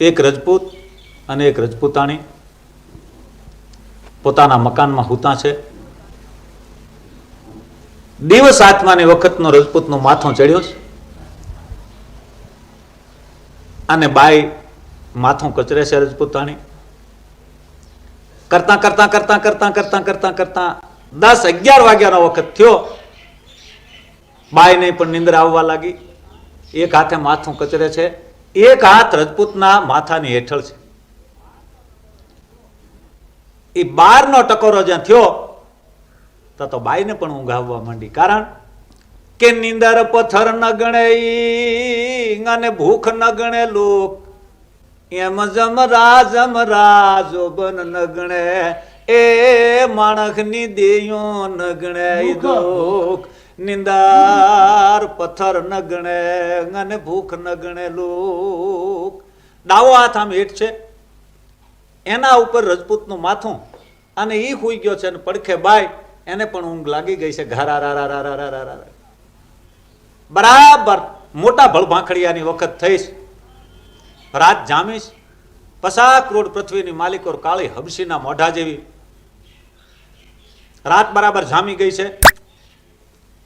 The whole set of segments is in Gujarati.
એક રજપૂત અને એક રજપૂતાણી. પોતાના મકાનમાં હુતા છે. દિવસ આત્માની વખતનો રજપૂતનો માથો ચડ્યો છે. અને બાઈ માથું કચરે છે રજપૂતાણી. કરતા કરતા કરતા કરતા કરતા કરતા કરતા દસ અગિયાર વાગ્યાનો વખત થયો. બાઈને પણ નિંદર આવવા લાગી. એક હાથે માથું કચરે છે. એક હાથ રજપૂતના માથાની હેઠળ છે. એ બારનો ટકોરો જ્યાં થયો તો તો બાઈને પણ ઊંઘ આવવા માંડી. કારણ કે નિંદર પથ્થર ન ગણે અને ભૂખ ન ગણે લોક. એમ જમરા જમરા જોબન ન ગણે. એ માણસની દેયો ન ગણે દુઃખ. નિંદાર પથ્થર નગણે અને ભૂખ નગણે લોક. ડાવો હાથ આમ હેઠ છે. એના ઉપર રજપૂતનું માથું અને એ હુઈ ગયો છે અને પડખે બાય, એને પણ ઊંઘ લાગી ગઈ છે. ઘારા રા રા રા રા રા બરાબર મોટા ભળભાંખડિયાની વખત થઈશ. રાત જામીશ. પસા કરોડ પૃથ્વીની માલિકો કાળી હબસીના મોઢા જેવી. રાત બરાબર જામી ગઈ છે.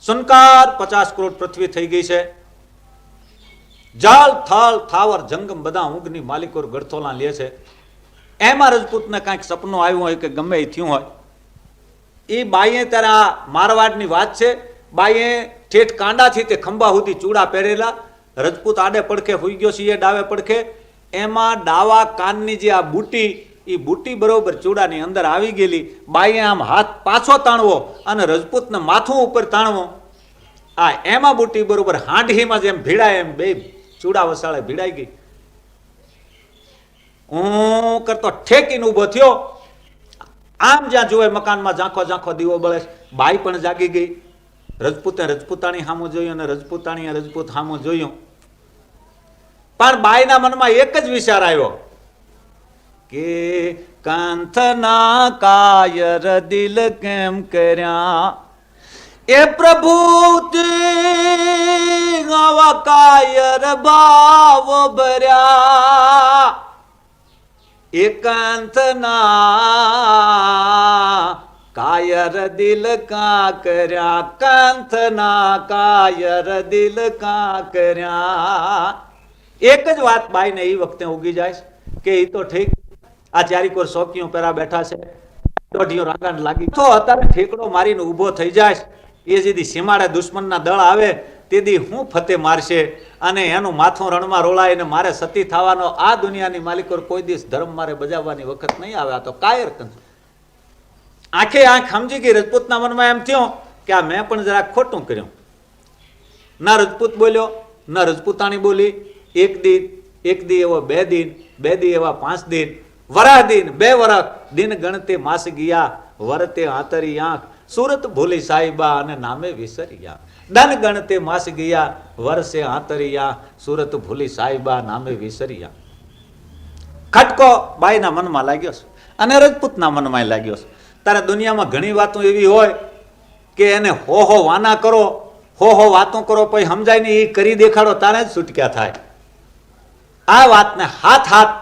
સુનકાર પચાસ કરોડ પૃથ્વી થઈ ગઈ છે. જળ થલ થાવર, જંગમ બધા ઊંઘની માલિકો ગળથોલા લે છે. એમાં રજપૂતને કાંઈક સપનું આવ્યું હોય કે ગમે એ થયું હોય. એ બાઈએ ત્યારે આ મારવાડની વાત છે. બાઈએ ઠેઠ કાંડાથી તે ખંભા સુધી ચૂડા પહેરેલા. રજપૂત આડે પડખે હોઈ ગયો છે, એ ડાવે પડખે. એમાં ડાવા કાનની જે આ બુટી એ બુટી બરોબર ચૂડાની અંદર આવી ગયેલી, બાઈએ આમ હાથ પાછો તાણવો અને રજપૂતને માથું ઉપર તાણવો. આ એમાં બુટી બરોબર હાંઢીમાં જેમ ભીડાય એમ બે ચૂડા વસાળે ભીડાઈ ગઈ. હું કરતો ઠેકીને ઊભો થયો. આમ જ્યાં જોવે મકાનમાં ઝાંખો ઝાંખો દીવો બળે બાઈ પણ જાગી ગઈ. રજપૂતે રજપૂતાણી સામું જોયું અને રજપૂતાણીએ રજપૂત સામું જોયું. પણ બાઈના મનમાં એક જ વિચાર આવ્યો. के कंथना कायर दिल केम कर्या। ए प्रभु गावा कायर बाव भाव बर्या एकांतना कायर दिल का कर्या। कांतना कायर दिल का કર્યા एक बात भाई नहीं वक्त होगी जाए જાય ही तो ठीक આ ચારીકોર શોકીઓ પહેરા બેઠા છે. દોઢીઓ રાંગાણ લાગી. તો અત્યારે ઠેકડો મારીને ઊભો થઈ જાય એ જેથી સીમાડે દુશ્મનના દળ આવે તેથી હું ફતે મારશે. અને એનું માથું રણમાં રોળાય ને મારે સતી થવાનો આ દુનિયાની માલિકો કોઈ દિવસ ધર્મ મારે બજાવવાની વખત નહીં આવે. આ તો કાયર આંખે આંખ સમજી ગઈ રજપૂતના મનમાં એમ થયો કે આ મેં પણ જરાક ખોટું કર્યું. ના રજપૂત બોલ્યો, ના રજપૂતાણી બોલી. એક દિન, એક દી એવો બે દિન, બે દી એવા પાંચ દિન. વરા દિન, બે વરખ દિન ગણતે માસ ગયા, વરતે આંતરી આંખ સુરત ભૂલી સાહિબા અને નામે વિસર્યા. દન ગણતે માસ ગયા વર્ષે આંતરિયા સુરત ભૂલી સાહિબા નામે વિસર્યા. ખટકો બાઈના મનમાં લાગ્યો છે અને રજપૂતના મનમાં લાગ્યો છે. તારે દુનિયામાં ઘણી વાતો એવી હોય કે એને હો હો વાના કરો, હો હો વાતો કરો, પછી સમજાય નહીં એ કરી દેખાડો, તારે જ છૂટક્યા થાય. આ વાતને હાથ હાથ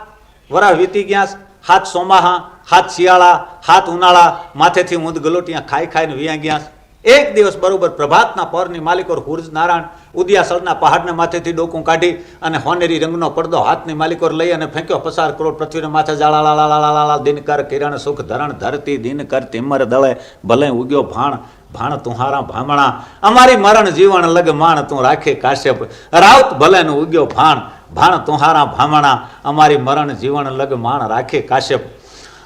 વરા વીતી ગયા, હાથ સોમાહા, હાથ શિયાળા, હાથ ઉનાળા, માથેથી ઊંધ ગલોટિયા ખાઈ ખાઈને વિયા ગયા. એક દિવસ બરોબર પ્રભાતના પરની માલિકોર હુરજ નારાયણ ઉદિયાસળના પહાડને માથેથી ડોકું કાઢી અને હોનેરી રંગનો પડદો હાથની માલિકોર લઈ અને ફેંક્યો. પસાર કરોડ પૃથ્વીને માથે જાળા લાલા દિનકર કિરણ સુખ ધરણ ધરતી દિનકર તિમર દળે ભલે ઉગ્યો ભાણ ભાણ તુહારા ભામણા. અમારી મરણ જીવન લગ માણ તું રાખે કાશ્યપ. રાઉત ભલે નું ઉગ્યો ભાણ ભાણ તુહારા ભામણા. અમારી મરણ જીવન લગ માણ રાખે કાશ્યપ.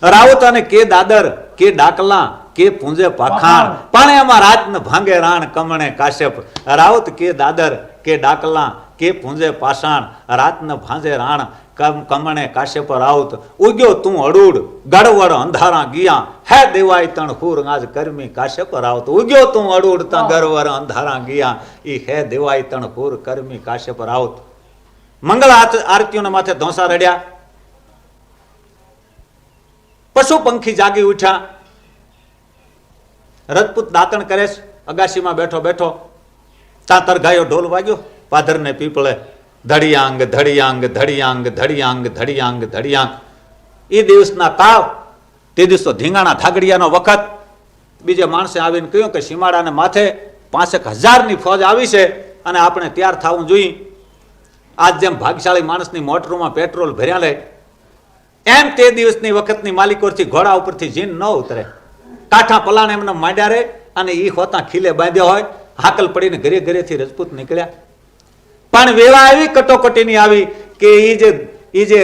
રાઉત અને કે દાદર કે ડાકલા કે પૂંજે પાખાણ. પણ એમાં રાત ન ભાંગે રાણ કમણે કાશ્યપ. રાઉત કે દાદર કે ડાકલા કે પૂંજે પાષાણ. રાત ન ભાંજે રાણ કમ કમણે પર આવત ઉગ્યો તું અડુડ ગડવડ અંધારા ગયા હે દેવાય તણ હુર આજ કરમી કાશે પર આવત ઉગ્યો તું અડુડ તા ગરવર અંધારા ગયા ઈ હે દેવાય તણ હુર કરમી કાશે પર આવત મંગળ આરતીઓને માથે ધોસા રડ્યા. પશુ પંખી જાગી ઉઠ્યા. રજપૂત દાંતણ કરે છે અગાશીમાં બેઠો બેઠો ચાતર ગાયો ઢોલ વાગ્યો પાધરને પીપળે ધડિયાંગ ધડિયાંગ ધડિયાંગ ધડિયાંગ ધડિયાંગ ધડિયાંગ. એ દિવસના તાવ, તે દિવસો ધીંગાણા થાગડિયાનો વખત. બીજે માણસે આવીને કહ્યું કે સીમાડાને માથે પાંસેક હજારની ફોજ આવી છે અને આપણે તૈયાર થવું જોઈએ. આજ જેમ ભાગ્યશાળી માણસની મોટરોમાં પેટ્રોલ ભર્યા લે, એમ તે દિવસની વખતની માલિકોથી ઘોડા ઉપરથી જીન ન ઉતરે. કાંઠા પલાણ એમને માંડ્યા રે અને એ હોતા ખીલે બાંધ્યા હોય. હાકલ પડીને ઘરે ઘરેથી રજપૂત નીકળ્યા. પણ વેવા આવી, કટોકટીની આવી કે એ જે એ જે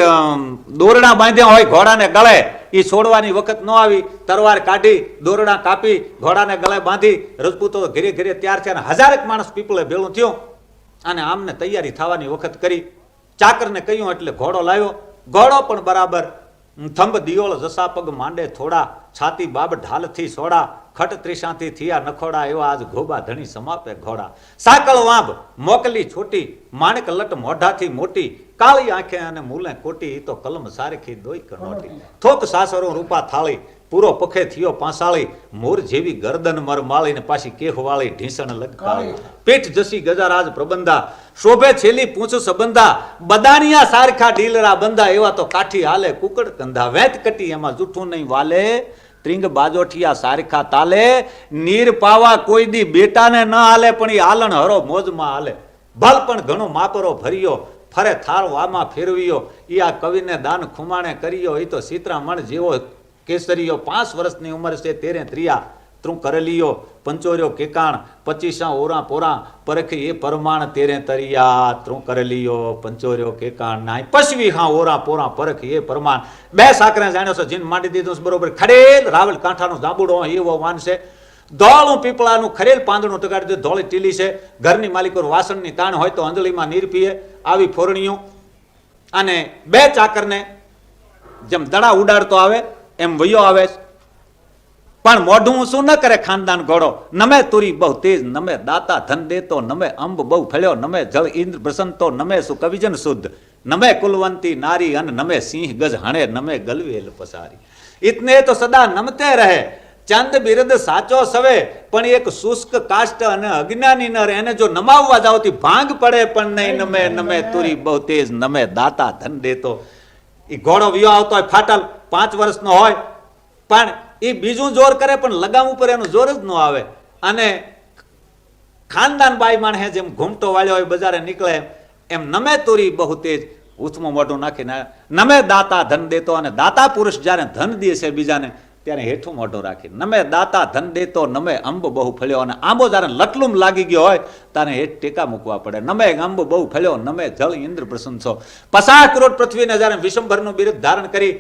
દોરડા બાંધ્યા હોય, ઘોડાને ગળે એ છોડવાની વખત ન આવી તરવાર કાઢી, દોરડા કાપી, ઘોડાને ગળે બાંધી, રજપૂતો ઘેરે ઘેરે તૈયાર છે અને હજારેક માણસ પીપળે ભેળું થયું અને આમને તૈયારી થવાની વખત કરી. ચાકરને કહ્યું એટલે ઘોડો લાવ્યો. ઘોડો પણ બરાબર થંભ દિયોળ જસા પગ માંડે થોડા, છાતી બાબ ઢાલથી સોડા ખટ ત્રિશાથી થયા નખોડા એવા આજ ઘોબા ધણી સમાપે ઘોડા. સાકળ વાંબ મોકલી છોટી માણક લટ મોઢાથી મોટી કાળી આંખે અને મૂલે કોટી તો કલમ સારખી દોઈ કનોટી. થોક સાસરો રૂપા થાળી પૂરો પખે થયો પાંસાળી મોર જેવી ગરદન મર માળીને પાછી કેહવાળી ઢીસણ લટકાળી. પીઠ જસી ગજારાજ પ્રબંધા શોભે છેલી પૂંછ સંબંધા બદાનિયા સારખા ઢીલરા બંધા એવા તો કાઠી હાલે કુકડ કંધા. વેત કટી એમાં જૂઠું નહીં વાલે. ત્રિંગ બાજોઠિયા સારખા તાલે, નીર પાવા કોઈ દી બેટાને ન હાલે, પણ એ આલણ હરો મોજમાં હાલે. ભલ પણ ઘણો માપરો ભર્યો, ફરે થાર વામાં ફેરવ્યો. એ આ કવિને દાન ખુમાણે કર્યો એ તો સીતરામણ જેવો કેસરીયો પાંચ વર્ષની ઉંમર છે, તેરે ત્રિયા. તું કરેલીઓ પંચોર્યો કેકાણ, પચીસા ઓરા પોરા, પરખી એ પરમાણ તેરે તરિયા તું કરેલીયો, પંચોર્યો કેકાણ નાય. પશવી હા ઓરા પોરા, પરખી એ પરમાણ. બે સાકરે જાણ્યો છે, જીન માંડી દીધું બરોબર. ખડેલ રાવલ કાંઠાનો ઝાબુડો એવો વાન છે. ધોળું પીપળાનું ખરેલ પાંદડું ટગાડી દીધું, ધોળી ટીલી છે. ઘરની માલિકો વાસણની તાણ હોય તો અંજળીમાં નીર પીએ. આવી ફોરણીઓ. અને બે ચાકરને જેમ દડા ઉડાડતો આવે, એમ વયો આવે છે. પણ મોઢું શું ન કરે ખાનદાન ઘોડો. નમે તુરી બહુ તેજ, નમે દાતા ધન દેતો, નમે અંબ બહુ ફળ્યો, નમે જળ ઇન્દ્ર પ્રસંતો નમે સુ કવિજન શુદ્ધ. નમે કુલવંતી નારી અન નમે સિંહ ગજ હણે, નમે ગલવેલ પસારી. ઇતને તો સદા નમતે રહે. ચંદ બિરદ સાચો સવે, પણ એક શુષ્ક કાષ્ટ અને અજ્ઞાની નર એને જો નમાવવા જાવથી ભાંગ પડે પણ નહીં. નમે નમે તુરી બહુ તેજ, નમે દાતા ધન દેતો. એ ઘોડો વિયો આવતો હોય, ફાટલ પાંચ વર્ષનો હોય, પણ એ બીજું જોર કરે પણ લગામ ઉપર એનું જોર જ ન આવે. અને ખાનદાન બાઈ માણસે જેમ ઘૂમટો વાળ્યો હોય, બજારે નીકળે, એમ નમે તોરી બહુ તેજ ઉથમાં મોઢું નાખીને, નમે દાતા ધન દેતો અને દાતા પુરુષ જ્યારે ધન દે છે બીજાને, ત્યારે હેઠું મોઢું રાખી નમે દાતા ધન દેતો, નમે અંબ બહુ ફળ્યો અને આંબો જ્યારે લટલુમ લાગી ગયો હોય, ત્યારે હેઠ ટેકા મૂકવા પડે. નમે અંબ બહુ ફળ્યો, નમે જળ ઇન્દ્ર પ્રસન્ન છો પચાસ કરોડ પૃથ્વીને જ્યારે વિષમભરનું બિરુદ ધારણ કરી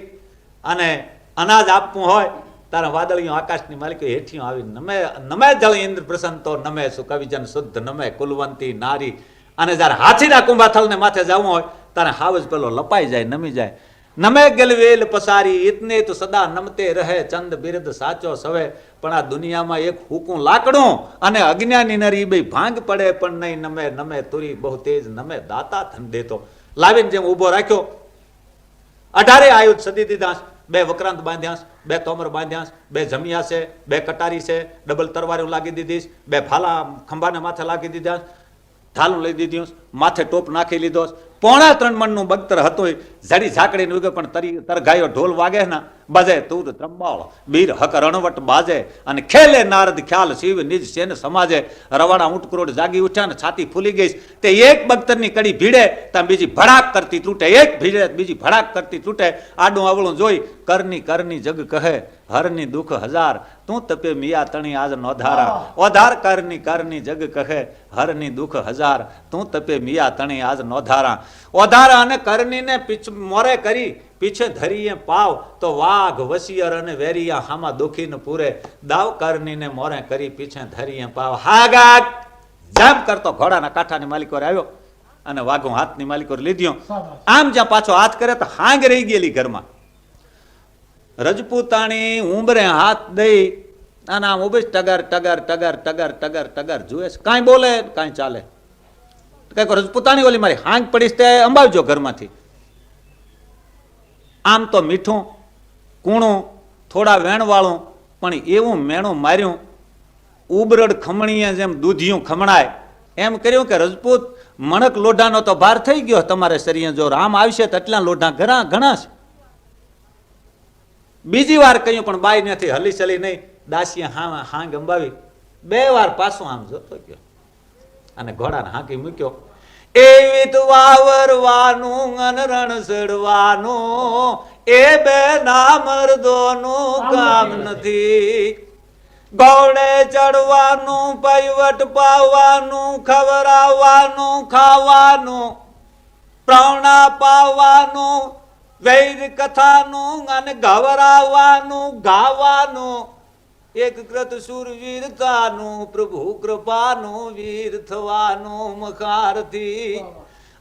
અને અનાજ આપવું હોય તારે વાદળીઓ આકાશની માલિકો હેઠિયો આવી નમે નમે જળ ઇન્દ્ર પ્રસંતો નમે સુ કવિજન શુદ્ધ, નમે કુલવંતી નારી. અને જ્યારે હાથીના કુંભાથલને માથે જવું હોય, તારે હાવજ પેલો લપાઈ જાય, નમી જાય. નમે ગલવેલ પસારી ઇતને તો સદા નમતે રહે, ચંદ બિરદ સાચો સવે. પણ આ દુનિયામાં એક હુકું લાકડું અને અજ્ઞાની નરી બે ભાંગ પડે, પણ નહીં નમે નમે તુરી બહુ તેજ, નમે દાતા ધન દેતો લાવીને જેમ ઊભો રાખ્યો, અઢારે આયુધ સદી દીધા. બે વક્રાંત બાંધ્યાશ બે તોમર બાંધ્યાશ બે જમિયા છે, બે કટારી છે, ડબલ તરવારો લાગી દીધી બે ફાલા ખંભાને માથે લાગી દીધા ઢાલું લઈ દીધું માથે ટોપ નાખી લીધો. પોણા ત્રણ મણનું બગતર હતું જડી ઝાકડીને ઉગે પણ તરી તરગાયો ઢોલ વાગે ના. બજે તુર ત્રંબાળ બીર હક રણવટ બાજે. અને ખેલે નારદ ખ્યાલ શિવ નિજ સેન સમાજે. રવાડા ઊંટ કરોડ જાગી ઉઠ્યા ને છાતી ફૂલી ગઈ. તે એક બગતરની કડી ભીડે ત્યાં બીજી ભડાક કરતી તૂટે. એક ભીડે બીજી ભડાક કરતી તૂટે. આડું આવળું જોઈ કરની કરની જગ કહે હરની દુઃખ હજાર. તું તપે મિયા તણી આજ નોધારા ઓધાર કરની કરની જગ કહે હરની દુઃખ હજાર. તું તપે મિયા તણી આજ નોધારા ઓધારા અને કરનીને પીછ મોરે કરી, પીછે ધરીએ પાવ, તો વાઘ, વસિયર અને વેરિયા હામાં દુખીને પૂરે. દાવ કરનીને મોરે કરી, પીછે ધરીએ પાવ. હાગા જામ કરતો ઘોડાના કાંઠાની માલિકો આવ્યો અને વાઘો હાથની માલિકો લીધ્યો. આમ જ્યાં પાછો હાથ કરે તો હાંગ રહી ગયેલી ઘરમાં. રજપૂતાણી ઉંબરે હાથ દઈ અને આમ ઊભી ટગર ટગર ટગર ટગર ટગર ટગર જુએ છે. કાંઈ બોલે, કાંઈ ચાલે. કંઈક રજપૂતાણી ઓલી મારી હાંગ પડીશ તે અંબાવજો ઘરમાંથી. આમ તો મીઠું, કૂણું, થોડા વેણવાળું, પણ એવું મેણું માર્યું, ઉબરડ ખમણીએ જેમ દૂધિયું ખમણાય. એમ કર્યું કે, રજપૂત, મણક લોઢાનો તો ભાર થઈ ગયો તમારે શરીર જો રામ આવશે તો એટલા લોઢા ઘણા ઘણા છે. બીજી વાર કહ્યું, પણ બાઈ નથી હલી ચલી નહીં. દાસીએ હા હા ગંબાવી બે વાર પાછું આમ જોતો ગયો. અને ઘોડાને હાંકી મૂક્યો. એવી તો વાવરવાનું અને રણ સડવાનું એ બે ના મર્દોનું કામ નથી. ગોળે ચડવાનું પૈવટ પાવાનું ખવડાવવાનું ખાવાનું પ્રવણા પાવાનું વૈદ કથાનું અને ગવરાવાનું ગાવાનું. એક કૃત સુરવીરતાનું પ્રભુ કૃપાનું વીર થવાનું મખારથી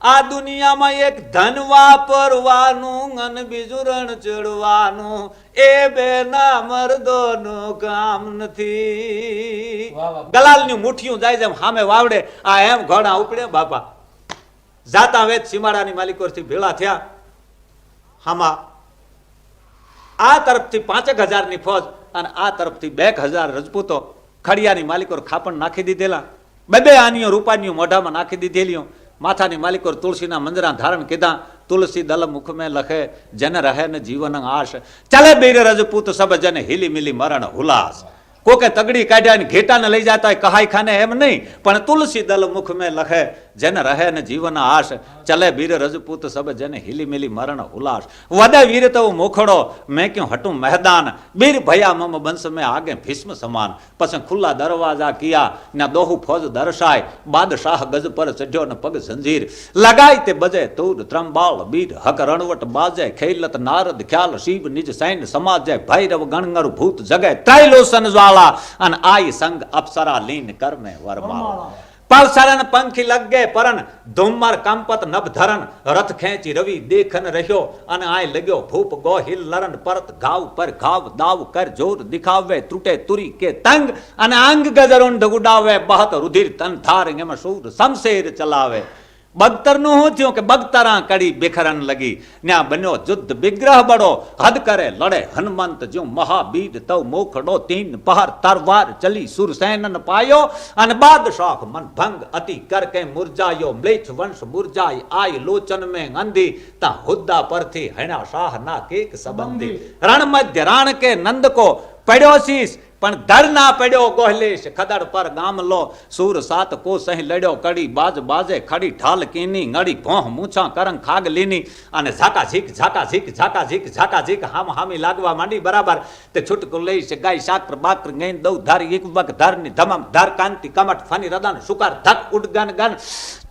આ દુનિયામાં એક ધન વાપરવાનું અને બીજું રણ ચડવાનું એ બે ના મર્દોનું કામ નથી. વાહ, ની મુઠિયું જાય જેમ સામે વાવડે આ એમ ઘણા ઉપડે બાપા. જાતા વેદ સીમાડાની માલિકોથી ભેળા થયા. હામાં આ તરફથી પાંચેક હજારની ફોજ અને આ તરફથી બે હજાર રજપૂતો ખડિયાની માલિકોર ખાપણ નાખી દીધેલા. બે બે આનીઓ રૂપાનીઓ મોઢામાં નાખી દીધેલીઓ. માથાની માલિકોર તુલસીના મંદરા ધારણ કીધા. તુલસી દલ મુખ મેં લખે, જન રહે ને જીવન આશ. ચાલે બીર રજપૂત સબ જન હિલી મિલી મરણ હુલાસ. કોકે તગડી કાઢ્યા ને ઘેટાને લઈ જતા હોય કહાઈ ખાને એમ નહીં. પણ તુલસી દલ મુખ મેં લખે, જેન રહે ને જીવન આશ. ચલે બીર રજપૂત સબ જન હિલી મિલી મરણ ઉલાસ વદે વીર તો મોખડો, મેં ક્યું હટું મેદાન. બીર ભયા મમ બંશ મેં આગે ભીષ્મ સમાન. પછી ખુલ્લા દરવાજા કિયા, ને દોહુ ફોજ દર્શાય. બાદશાહ ગજ પર ચઢ્યો ને પગ જંજીર લગાય તે બજે તૂર ત્રંબાળ બીર. હક રણવટ બાજે ખેલત નારદ ખ્યાલ. શિવ નિજ સૈન સમાજે ભૈરવ ગણગર ભૂત જગે. ત્રૈલોસન જ્વાળા અને આઈ સંગ અપ્સરા લીન કરમે વરમાળા. પલસરન પંખી લગે પરન ધુમ્મર કંપત નભ ધરન રથ ખેંચી રવિ દેખન રહ્યો અને આય લગ્યો ભૂપ ગોહિલ લરન પરત ઘાવ પર ઘાવ દાવ કર જોર દિખાવે તૂટે તુરી કે તંગ અને અંગ ગજરોન ઢગુડાવે બહત રુધિર તન થાર એમ શૂર શમશેર ચલાવે. બગતરનું શું થયું કે બગતરા કડી બેખરન લગી. ન્યા બન્યો જુદ્ધ વિગ્રહ બડો હદ કરે લડે હનુમંત જો મહાબીર તવ મોખડો તીન પહાર તરવાર ચલી સુરસેનન પાયો. અને બાદશાહ મન ભંગ અતિ કર કે મુરજાયો મ્લેચ્છ વંશ મુરજાય આય લોચન મે અંધી. તા હુદ્દા પરથી હણા શાહ ના કેક સંબંધી. રણ મધ્ય રાણ કે નંદ કો પડ્યો શીશ. પણ ધર ના પડ્યો ગોહલેશ. ખદડ પર ગામલો સૂર સાત કો સહી લડ્યો. કડી બાજ બાજે ખડી ઢાલ કીની, નડી ભોહ મૂછા કરંગ ખાગ લીની અને ઝાકા ઝીક ઝાકા ઝીક ઝાકા ઝીક ઝાકા ઝીક હામ હામી લાગવા માંડી. બરાબર. તે છૂટકો લઈ છે ગાય શાક્ર, બાક્ર ગઈ દઉ, ધાર એક વક ધારની ધમમ, ધાર, કાંતિ કમટ ફની, રદન, સુકાર, ધક, ઉડગન, ગન.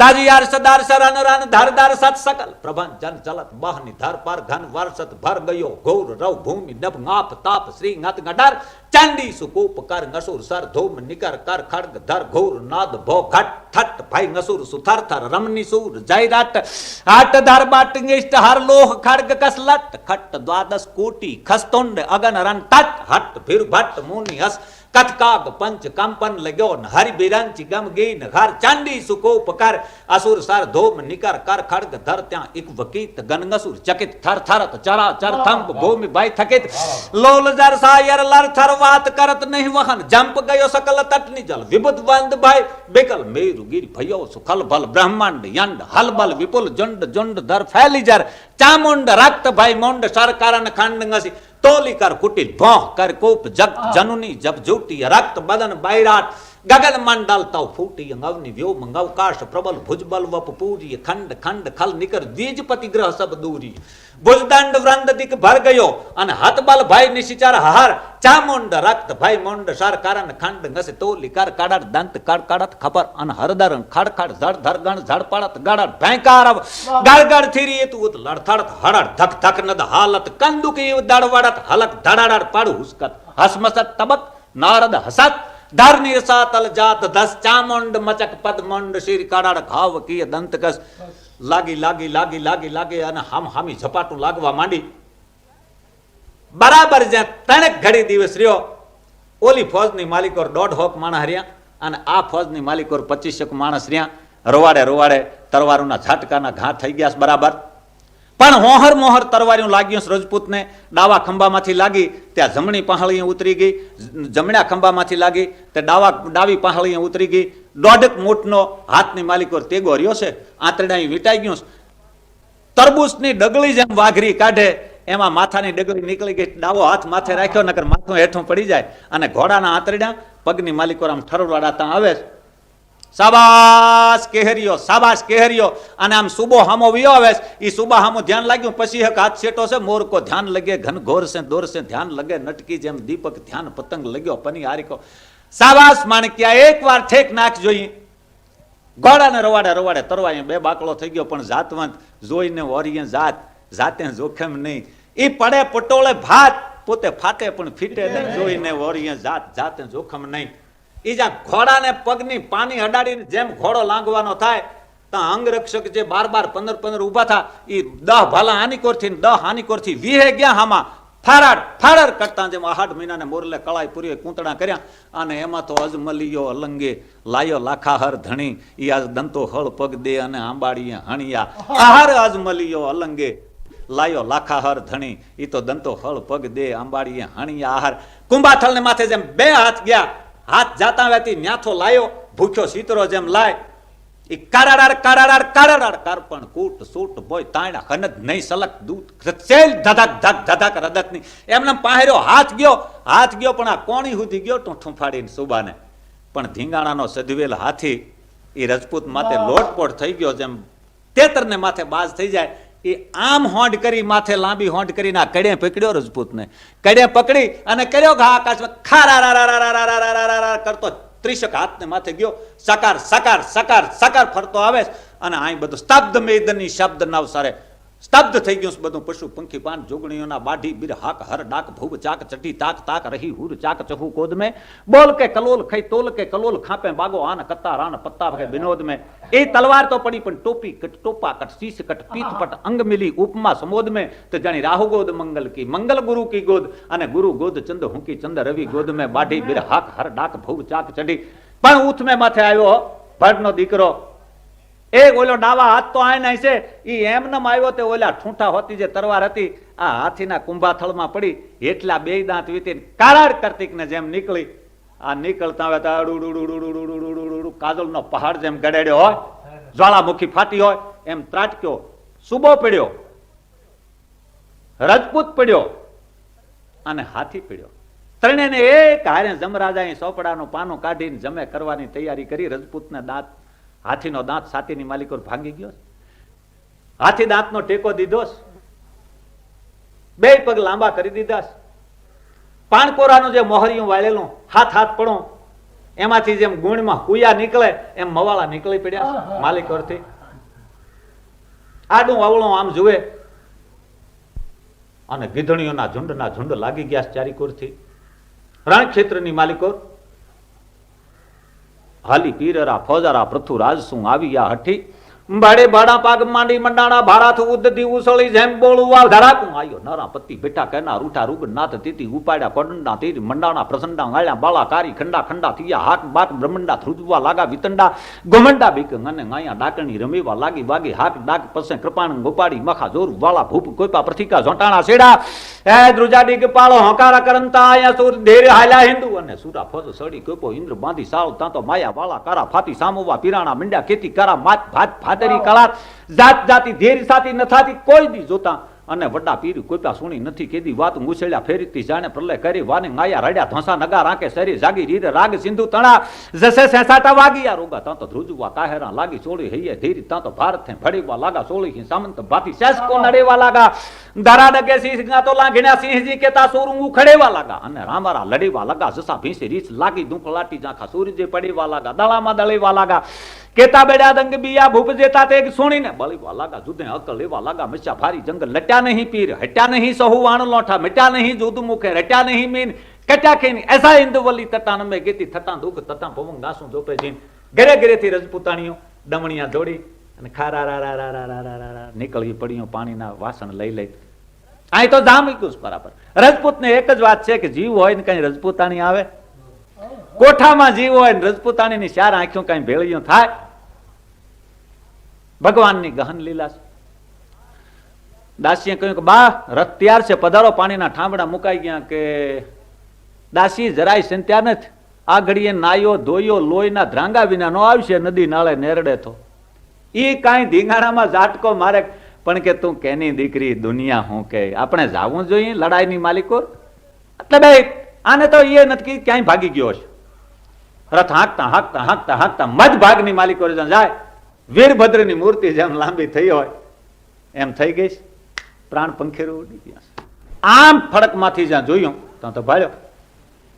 તાજી યાર સદાર, સરન, રન ધારદાર સત, સકલ. પ્રભન, જન ચલત બહની, ધાર, પર, ઘન વર્ષત ભર ગયો ગૌર રવ, ભૂમિ, નભ ងា પ તાપ, શ્રી, નત ગડાર ચાંડી સુકોપ કર ngસુર સર, ધૂમ, નિકાર, કર ખડગ ધર ઘોર, નાદ ભો ઘટ થટ ભાઈ, નસુર, સુથર, થર, રમની સુર જય રાટ આટ, ધાર, બાટ ઇષ્ટ હર, લોહ ખડગ કસલટ ખટ, દ્વાદશ, કોટી, ખસ્તોંડ, અગન, રન, તટ, હટ ભીર ભટ મુનિ, હસ કથકાગ પંચ કંપન લગ્યો હરિ બિરંચી ગમ ગીન ઘર ચાંદી સુકો કર અસુર સર ધોમ નિકર કર ખડગ ધર ત્યાં એક વકીત ગનગસુર ચકિત થર થરત ચરા ચર થંપ ભૂમિ ભાઈ થકિત. લોલ જર સાયર લર થર વાત કરત નહીં વહન જંપ ગયો સકલ તટની જલ વિબુદ વંદ ભાઈ બેકલ મેરુ ગીર ભયો સુખલ ભલ બ્રહ્માંડ યંડ હલબલ વિપુલ જંડ જંડ ધર ફેલી જર ચામુંડ રક્ત ભાઈ મોંડ સરકારન ખંડ ngસી તોલી કર કુટિલ ભોહ કર કૂપ જગ જનુની જબ જૂટી રક્ત બદન બૈરાટ ગગન મંડલ તવ ફૂટી અંગવની વ્યોમ અંગવકાશ પ્રબલ ભુજબલ વપ પૂરી ખંડ ખંડ ખલ નિકર દ્વિજપતિ ગ્રહ સબ દૂરી. ભુજદંડ વૃંદ દિક ભર ગયો અને હતબલ ભાઈ નિશિચાર હાર ચામુંડ રક્ત ભાઈ મુંડ સાર કારણ ખંડ ઘસે તોલી કર કાડર દંત કાડ કાડત ખબર અને હરદર ખડ ખડ ધડ ધર ગણ ઝડ પાડત ગડર ભેંકાર ગળ ગળ થીરી તું ઉત લડથડત હડડ ધક ધક નદ હાલત કંદુકી દડવડત હલક ધડાડાડ પાડુ હુસકત હસમસત તબક નારદ હસત ધર સાતલ જાત દસ ચામંડ મચક પદમંડ શિર કાડાડ ઘાવ કીય દંતકસ લાગી લાગી લાગી લાગી લાગી અને હામ હામી ઝપાટું લાગવા માંડી બરાબર જ્યાં ત્રણેક ઘડી દિવસ રહ્યો ઓલી ફોજની માલિકોર દોઢ હોક માણસ રહ્યા અને આ ફોજની માલિકોર પચીસેક માણસ રહ્યા રોવાડે રોવાડે તરવારુના ઝાટકાના ઘા થઈ ગયા બરાબર પણ હોહર મોહર તરવારીઓ લાગ્યું રજપૂતને. ડાવા ખંભામાંથી લાગી, ત્યાં જમણી પહાળી ઉતરી ગઈ જમણા ખંભામાંથી લાગી તે ડાવા, ડાવી પહાળી ઉતરી ગઈ. દોઢક મૂઠનો હાથની માલિકો તેગો રહ્યો છે. આંતરડા વીટાઈ ગયું તરબૂચની ડગલી જેમ વાઘરી કાઢે, એમાં માથાની ડગલી નીકળી ગઈ. ડાવો હાથ માથે રાખ્યો, નકર માથું હેઠું પડી જાય. અને ઘોડાના આંતરડા પગની માલિકો આમ ઠરવાડાતા આવે છે. સાબાસ કેહરિયો સાબાસ કેહરિયો. અને આમ સુબો હામો વિયો આવે એ સુબા હામો ધ્યાન લાગ્યું, પછી એક હાથ સેટો છે, મોરકો ધ્યાન લગે ઘનઘોર છે, દોર છે, ધ્યાન લગે, નટકી જેમ દીપક ધ્યાન પતંગ લગ્યો, પની હારીકો. સાબાસ માણક્યા એક વાર ઠેક નાખ જોઈએ ગોળાને રવાડે રવાડે તરવા બે બાકડો થઈ ગયો, પણ જાતવંત જોઈને ઓરિયન જાત, જાતે જોખમ નહીં. એ પડે પટોળે ભાત, પોતે ફાટે પણ ફીટે જોઈને ઓરિયન જાત, જાતે જોખમ નહીં. એ જ્યાં ઘોડાને પગની પાની અડાડીને જેમ ઘોડો લાંગવાનો થાય, ત્યાં અંગરક્ષક જે બાર બાર પંદર પંદર ઊભા થા એ દહ ભાલા હાનિકોરથી દહ હાનિકોરથી વીહે ગયા હામાં ફારાડ ફારાડ કરતા જેમ આઠ મહિનાને મોરલે કળાઈ પૂરી કૂંતણા કર્યા. અને એમાં તો અજમલિયો, અલંગે, લાયો લાખાહર ધણી એ આજ દંતો હળ પગ દે અને આંબાડીએ હણિયા. આહાર અજમલિયો, અલંગે, લાયો લાખાહર ધણી એ તો દંતો હળ પગ દે આંબાડીએ હણિયા આહાર. કુંભાથળને માથે જેમ બે હાથ ગયા હાથ જાતા વેતી ન્યાથો લાયો ભૂખ્યો સીતરો જેમ લાય. એ કારાડાર કારાડાર કારાડાર કારપણ કૂટ સૂટ ભોય તાણા હનદ નહીં સલક દૂધ ચેલ ધધાક ધક ધધાક રદક નહીં એમને પાહેર્યો હાથ ગયો હાથ ગયો પણ આ કોણી સુધી ગયો તો ઠૂંફાડીને સુબાને. પણ ધીંગાણાનો સધવેલ હાથી એ રજપૂત માથે લોટપોટ થઈ ગયો જેમ તેતરને માથે બાજ થઈ જાય એ આમ હોંડ કરી માથે લાંબી હોંડ કરીને આ કડે પકડ્યો રજપૂતને. કડે પકડી અને કર્યો ઘા આકાશમાં. ખારા રા રા રા રા રા રા રા કરતો ત્રીસક હાથને માથે ગયો સકાર સકાર સકાર સકાર ફરતો આવે અને અહીં બધું સ્તબ્ધ મેદની શબ્દ નાવ સારે સ્તબ્ધ થઈ ગયું બધું. પશુ પંખી પાન જોગણીઓના બાઢી બીર હાક હર ડાક ભૂવ ચાક ચટી તાક તાક રહી હુર ચાક ચહુ કોદ મેં બોલ કે કલોલ ખઈ તોલ કે કલોલ ખાપે બાગો આન કત્તા રાન પત્તા ભગે વિનોદ મેં. એ તલવાર તો પડી પણ ટોપી કટ ટોપા કટ શીશ કટ પીથપટ અંગ મિલી ઉપમા સમોદ મેં. તો જાણી રાહુ ગોદ મંગલ કી મંગલ ગુરુ કી ગોદ અને ગુરુ ગોદ ચંદ હુંકી ચંદ રવિ ગોદ મેં બાઢી બીર હાક હર ડાક ભૂવ ચાક ચઢી પણ ઉથ મેં માથે આવ્યો ભટ્ટનો દીકરો એ ઓલો ડાવા હાથ તો આય છે એ એમનેમ આવ્યો તે ઓલા ઠૂંઠા હોતી જે તરવાર હતી આ હાથીના કુંભાથળમાં પડી એટલા બે દાંત વીતીને કારાડ કાર્તિકને જેમ નીકળી આ નીકળતા હવે કાજલનો પહાડ જેમ ગડાડ્યો હોય જ્વાળામુખી ફાટી હોય એમ ત્રાટક્યો સુબો પડ્યો રજપૂત પડ્યો અને હાથી પડ્યો ત્રણેને એક હારે જમરાજા જમરાજાએ સોપડાનું પાનું કાઢીને જમે કરવાની તૈયારી કરી રજપૂતને દાંત હાથીનો દાંત સાતીની માલિકો ભાંગી ગયો હાથી દાંતનો ટેકો દીધો બે પગ લાંબા કરી દીધા પાણકોરાનું જે મોહરિયું વાળેલું હાથ હાથ પડો એમાંથી જેમ ગુણમાં કુયા નીકળે એમ મવાળા નીકળી પડ્યા માલિક માલિકોરથી. આડું અવળું આમ જુએ અને ગીધણીઓના ઝુંડના ઝુંડ લાગી ગયા ચારીકોરથી. રણક્ષેત્રની માલિકો હાલી પીરરા ફોજારા પૃથુ આવી આવ્યા હઠી બાડે બાડા પાગ માંડી મંડાણા ભારાથ ઉદ્દતી ઉસળી જેમ બોલું વાવ ધરાકું. આયો નરા પતિ બેઠા કેના રૂઠા રૂગ નાથ તીતી ઉપાડ્યા કોડંડા તીર મંડાણા પ્રસંડા ગાળ્યા બાળા કારી ખંડા ખંડા થયા હાક બાક બ્રહ્મંડા ધ્રુજવા લાગા વિતંડા. ગમંડા બીક અને ગાયા ડાકણી રમીવા લાગી વાગી હાક ડાક પસે કૃપાણ ગોપાડી મખા જોર વાળા ભૂપ કોઈપા પ્રતિકા ઝોટાણા છેડા હે ધ્રુજાડી કે પાળો હકારા કરંતા આયા સુર ધેર હાલ્યા હિન્દુ અને સુરા ફોજ સડી કોઈપો ઇન્દ્ર બાંધી સાવ તાં તો માયા વાળા કારા ફાતી સામોવા પીરાણા મંડ્યા કેતી કારા માત ભાત ભાદરી કળા જાત જાતિ ધેરી સાથી ન થાતી કોઈ દી જોતા. અને વડા પીરી કોઈપા સુણી નથી કેદી વાત ગુસેડ્યા ફેરીતી જાણે પ્રલય કરી વાને ગાયા રડ્યા ધોસા નગા રાંકે શરી જાગી રીર રાગ સિંધુ તણા. જસે સેસાટા વાગીયા રોગા તાં તો ધ્રુજવા કાહેરા લાગી ચોળી હૈયે ધીરી તાં તો ભારત થે ભડીવા લાગા ચોળી હી સામંત ભાતી શેષકો નડેવા લાગા. દારા ડગે સિંહ તો લાંઘણ્યા સિંહજી કેતા સોરું ઉખડેવા લાગા. અને રામારા લડીવા લાગા જસા ભીંસી રીસ લાગી દુંખ લાટી જાખા સૂરજે પડીવા લાગા દળામાં દળેવા લાગા. કેતા બેડા દંગ બિયા ભૂપ જેતા તે સુણીને બળીવા લાગા જુદે, અકલ લેવા લાગા મચ્યા ભારી જંગલ, લટ્યા નહીં પીર, હટ્યા નહીં સહુ વાણ લોઠા, મટ્યા નહીં જુદ મુખે, રટ્યા નહીં મીન, કટ્યા ખેની, એસા ઇન્દુવલી તટાન મે ગેતી થતા દુઃખ તતા પવન ગાસું જોપે જીન. ઘરે ઘરેથી રજપૂતાણીઓ ડમણિયા દોડી અને ખારા રા રા રા રા રા રા રા નીકળવી પડીઓ પાણીના વાસણ લઈ લઈ. અહીં તો ધામ છે બરાબર. રજપૂતને એક જ વાત છે કે જીવ હોય ને કઈ રજપૂતાણી આવે? કોઠામાં જીવ હોય ને રજપૂતાણીની ચાર આંખો કઈ ભેળિયું થાય? ભગવાનની ગહન લીલા છે. દાસીએ કહ્યું કે, બા, રથ તૈયાર છે, પધારો. પાણીના ઠાંબડા મુકાઈ ગયા કે, દાસી, જરાય સંત્યા નથી. આ ઘડીએ નાયો, ધોયો, લોહીના ધ્રાંગા વિના નો આવશે, નદી નાળે નેરડે તો. એ કાંઈ ધીંગાણામાં ઝાટકો મારે, પણ કે તું કેની દીકરી, દુનિયા હું કે? આપણે જાવું જોઈએ લડાઈની માલિકો? એટલે બે, આને તો એ નથી ક્યાંય ભાગી ગયો છે રથ હાંકતા હાંકતા હાંકતા હાંકતા મધભાગની માલિકો જાય વીરભદ્રની મૂર્તિ જેમ લાંબી થઈ હોય, એમ થઈ ગઈ છે. પ્રાણ પંખેરું ઉડી ગયા. આમ ફડકમાંથી જ્યાં જોયું, ત્યાં તો ભાળ્યો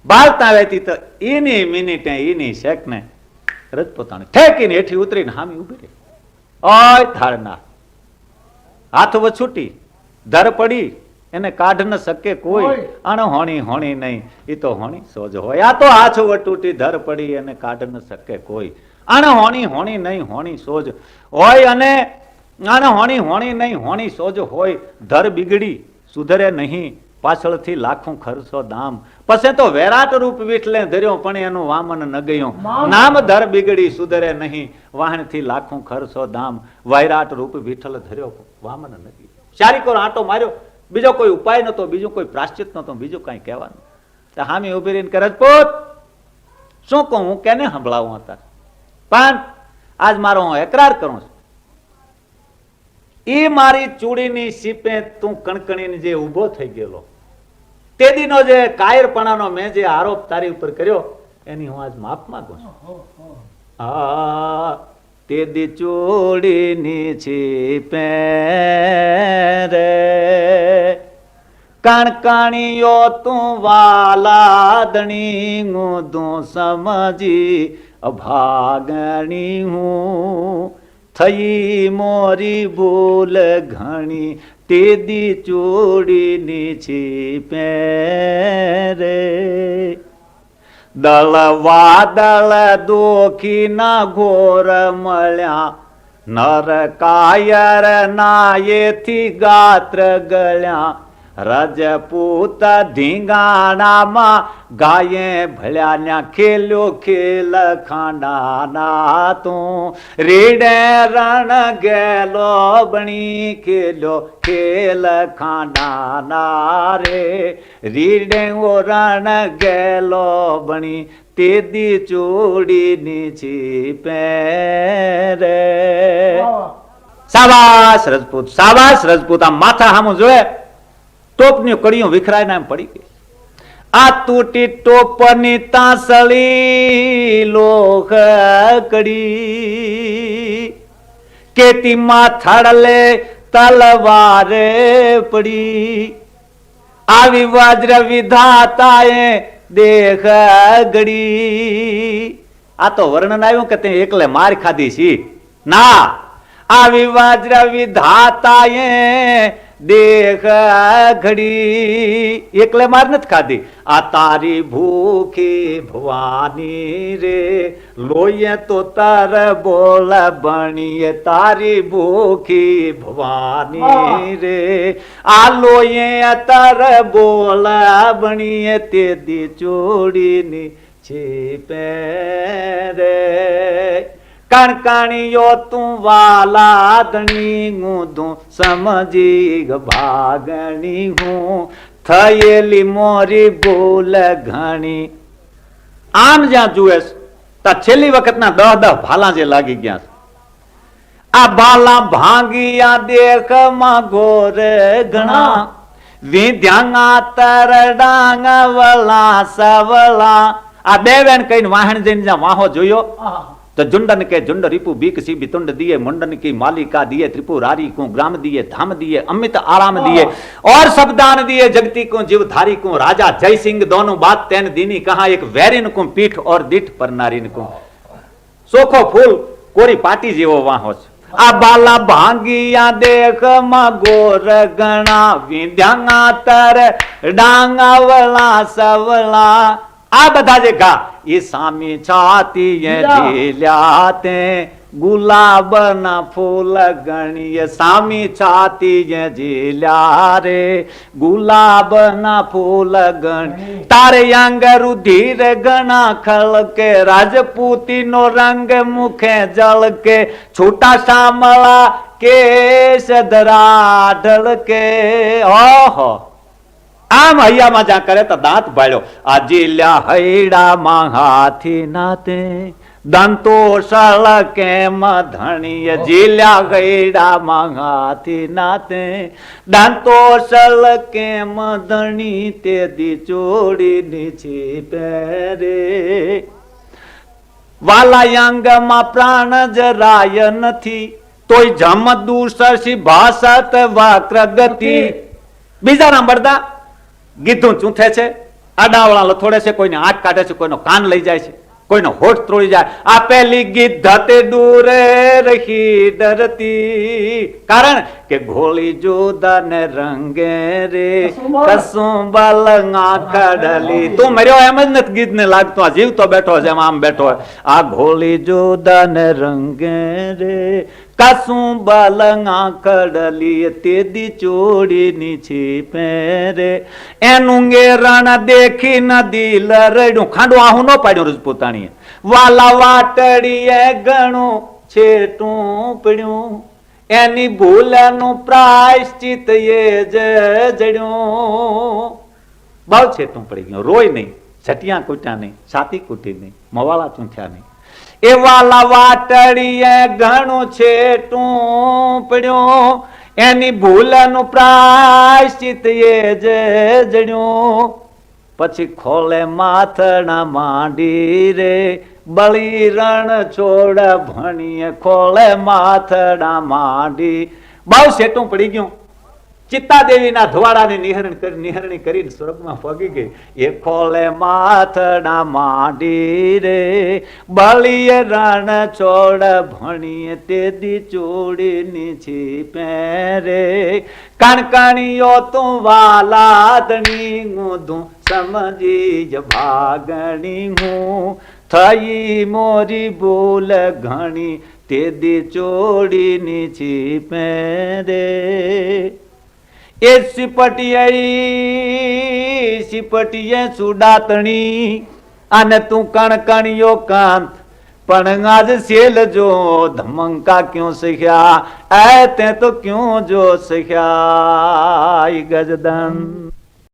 બાળતા વહેતી તો એની મિનિટે એની શેકને રજપોતાને ઠેકીને હેઠી ઉતરીને હામી ઊભી રહી ઓય થાળના હાથ છૂટી, ધર પડી એને કાઢ ન શકે કોઈ. અણ હોણી હોણી નહીં. એ તો હોણી સોજ હોય. આ તો હાથ વટૂટી ધર પડી એને કાઢ ન શકે કોઈ. અણ હોણી હોણી નહીં હોણી સોજ હોય અને અણ હોણી હોણી નહીં હોણી સોજ હોય. ધર બિગડી સુધરે નહીં. પાછળથી લાખો ખર્ચો દામ. પછી તો વેરાટ રૂપ વિઠલે ધર્યો પણ એનું વામન ન ગયું. નામ ધર બિગડી સુધરે નહીં. વાહણથી લાખો ખર્ચો દામ. વૈરાટ રૂપ વિઠ્ઠલ ધર્યો વામન ન ગયો. ચારીકોર આંટો માર્યો. બીજો કોઈ ઉપાય નતો બીજું કોઈ પ્રાશ્ચિત નતો બીજું કઈ કહેવાનું. તો હામી ઊભી રહીને કે રજપૂત શું કહું? હું કેને સંભળાવું અત્યારે પણ આજ મારો હું એકરાર કરું છું. એ મારી ચૂડીની સીપે તું કણકણીને જે ઊભો થઈ ગયેલો. તે દીનો જે કાયરપણાનો મેં જે આરોપ તારી ઉપર કર્યો એની હું આજ માફ માંગુ છું. આ તે દી ચૂડીની છીપે રે કણકણીયો તું વાલાદણી હું તું સમજી, અભાગણી હું થઈ મોરી ભૂલ ઘણી તે દી ચૂડીની છીપે રે દળ વાદળ દોખી ના ઘોર મળ્યા. નર કાયર એથી ગાત્ર ગળ્યા. રજપૂત ધીંગાણામાં ગાયે ભળ્યા ખેલ્યો ખેલ ખાંડાના તું રીડે રણ ગેલો બણી ખેલ્યો ખેલ ખાંડાના રે. રીડે ઓ રણ ગેલો બણી તેદી ચોડીની છીપે રે સાવાસ રજપૂત સાવાસ રજપૂત આ માથા હામું જોયે. ટોપની કડીઓ વિખરાઈને એમ પડી ગઈ. આ તૂટી ટોપની તાસળી લોહ કડી. કેતી માથાડલે તલવારે પડી. આવી વજ્ર વિધાતાએ દેખ ગડી. આ તો વર્ણન આવ્યું કે તે એકલે માર ખાધી છી. ના, આવી વજ્ર વિધાતાએ ઘડી એકલે માર નથી ખાધી. આ તારી ભૂખી ભવાની રે. લોહીએ તો તાર બોલ બણીએ તારી ભૂખી ભવાની રે. આ લોહીએ તાર બોલ બણીએ તે દી ચોડીની છે રે. કણકણીયો તું વાલાદણી ગુંદું સમજી ભાગણી હું. થયેલી મોરી ભૂલ ઘણી. આમ જ્યાં જુએ તા છેલ્લી વખતના દહ દહ ભાલા જે લાગી ગયા આ ભાલા ભાંગિયા દેખમાં ઘોર ઘણા. વિધ્યાંગા તર ડાંગ વલા સવલા. આ બે વેણ કઈ વાહણ જઈને જ્યાં વાહો જોયો तो झुंडन के झुंड रिपु बीक सी बितुंड दिए मुंडन की मालिका दिए त्रिपुरारी को ग्राम दिए धाम दिए अमित आराम दिए और सब दान दिए जगती को जीव धारी को राजा जय सिंह दोनों बात तेन दीनी कहा एक वैरिन को पीठ और दीठ पर नारिन को સોખો ફૂલ કોરી પાટી જેવો વાહો છે આ બાલા ભાંગિયા દેખ માં ગોર ગણા વિંધ્યાંગા તર ડાંગાવલા સવલા આ બધા જે ઘા એ સામી છાતી ઢીલ્યા તે ગુલાબ ના ફૂલ ગણીએ. સામી છાતી ઝીલ્યા રે ગુલાબ ના ફૂલ ગણી. તારે અંગ રુધિર ગણા ખળકે રાજપૂતી નો રંગ મુખે જળકે છૂટા શામળા કેશ ધરા ઢળકે. ઓહો. આમ હૈયામાં જ્યાં કરે તો દાંત ભાળ્યો આ જીલ્યા હૈડામાં હાથી નાતે દંતો સળ કેમ ધણીય જીલ્યા હૈડામાં હાથી નાતે દંતો સળ કેમ ધણી? તે દી ચોડી નીચી પહેરે વાલાયાંગમાં પ્રાણ જરાય નથી તોય જમ દૂસરસી ભાષત વાક્ર ગતિ બીજા નંબરદા ગીધું ચૂંથે છે, આડાવળા લથોડે છે, કોઈને આંખ કાઢે છે, કોઈનો કાન લઈ જાય છે, કોઈનો હોઠ તોડી જાય. આ પેલી ગીધ દૂરે રહી ડરતી કારણ કે ઘોળી જોદા ને રંગે રે કસું બલંગા કડલી તું મર્યો એમ જ નથી ગીધ ને લાગતું, આ જીવતો બેઠો છે, એમ આમ બેઠો આ ઘોળી જોદા ને રંગે રે કસું બાલંગા કડલી તેદી ચોડી નીચી પેરે એનું રણ દેખી નદી લરડ્યું ખાંડો આહું ન પાડ્યું રજપૂતાણીએ. વાલા વાટડીએ ગણું છેટું પડ્યું. એની ભૂલનું પ્રાયશ્ચિત એ જ જડ્યું. બહુ છેટું પડી ગયું રોય નહીં. છટિયા કૂટ્યા નહીં છાતી કૂટી નહીં મવાળા ચૂંથ્યા નહીં એ વાલા વાટડીએ ઘણું છેટું પડ્યું. એની ભૂલનું પ્રાયશ્ચિત એ જ જડ્યું પછી ખોલે માથણા માંડી રે, બળી રણ છોડ ભણીએ. ખોલે માથણા માંડી. બહુ સેટું પડી ગયું. ચિત્તાદેવીના ધુવાડાની નિહરણ કરી નિહરણી કરીને સ્વર્ગમાં પગી ગઈ. એ ખોલે માથડા માંડી રે. બળીએ રણ છોડ ભણીએ તેદી ચોડી છી પહેરે કણકણીઓ તું વાલાદણી ગુંધું સમજી જ ભાગણી હું. થઈ મોરી ભૂલ ઘણી તેદી ચોડી છી પહેરે એ સિપટિયે સુડાતણી. અને તું કણકણિયો કાંત, પણ આજ સેલ જો ધમંકા ક્યું શીખ્યા? એ તે તો ક્યું જો શીખ્યા? ગજદન